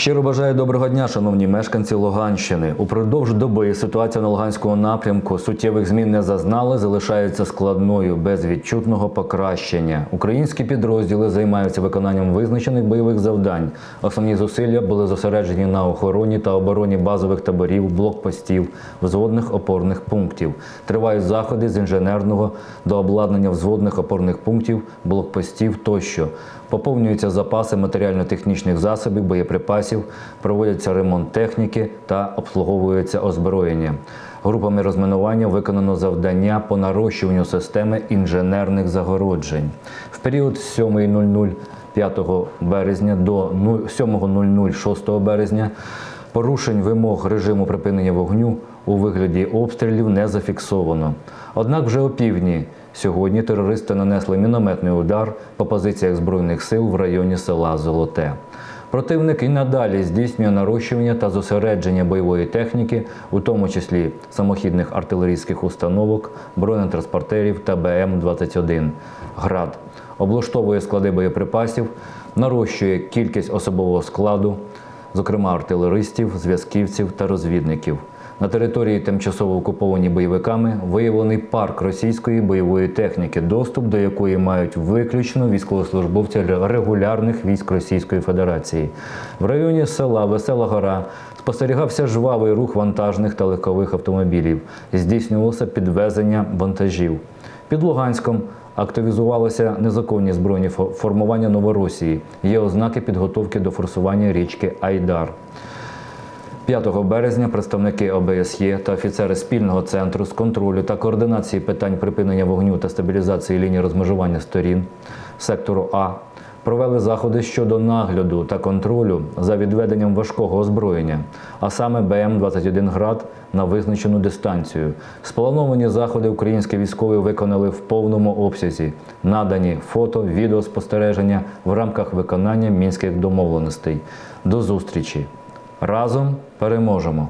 Щиро бажаю доброго дня, шановні мешканці Луганщини. Упродовж доби ситуація на Луганському напрямку суттєвих змін не зазнала, залишається складною без відчутного покращення. Українські підрозділи займаються виконанням визначених бойових завдань. Основні зусилля були зосереджені на охороні та обороні базових таборів, блокпостів, взводних опорних пунктів. Тривають заходи з інженерного до обладнання взводних опорних пунктів, блокпостів тощо. Поповнюються запаси матеріально-технічних засобів, боєприпасів, проводяться ремонт техніки та обслуговується озброєння. Групами розмінування виконано завдання по нарощуванню системи інженерних загороджень. В період з 7.00 5 березня до 7.00 6 березня порушень вимог режиму припинення вогню у вигляді обстрілів не зафіксовано. Однак вже опівдні сьогодні терористи нанесли мінометний удар по позиціях збройних сил в районі села Золоте. Противник і надалі здійснює нарощування та зосередження бойової техніки, у тому числі самохідних артилерійських установок, бронетранспортерів та БМ-21 «Град». Облаштовує склади боєприпасів, нарощує кількість особового складу, зокрема артилеристів, зв'язківців та розвідників. На території тимчасово окуповані бойовиками виявлений парк російської бойової техніки, доступ до якої мають виключно військовослужбовці регулярних військ Російської Федерації. В районі села Весела Гора спостерігався жвавий рух вантажних та легкових автомобілів. Здійснювалося підвезення вантажів. Під Луганськом активізувалися незаконні збройні формування Новоросії. Є ознаки підготовки до форсування річки Айдар. 5 березня представники ОБСЄ та офіцери спільного центру з контролю та координації питань припинення вогню та стабілізації лінії розмежування сторін сектору А провели заходи щодо нагляду та контролю за відведенням важкого озброєння, а саме БМ-21 град на визначену дистанцію. Сплановані заходи українські військові виконали в повному обсязі, надані фото, відеоспостереження в рамках виконання мінських домовленостей. До зустрічі! Разом переможемо!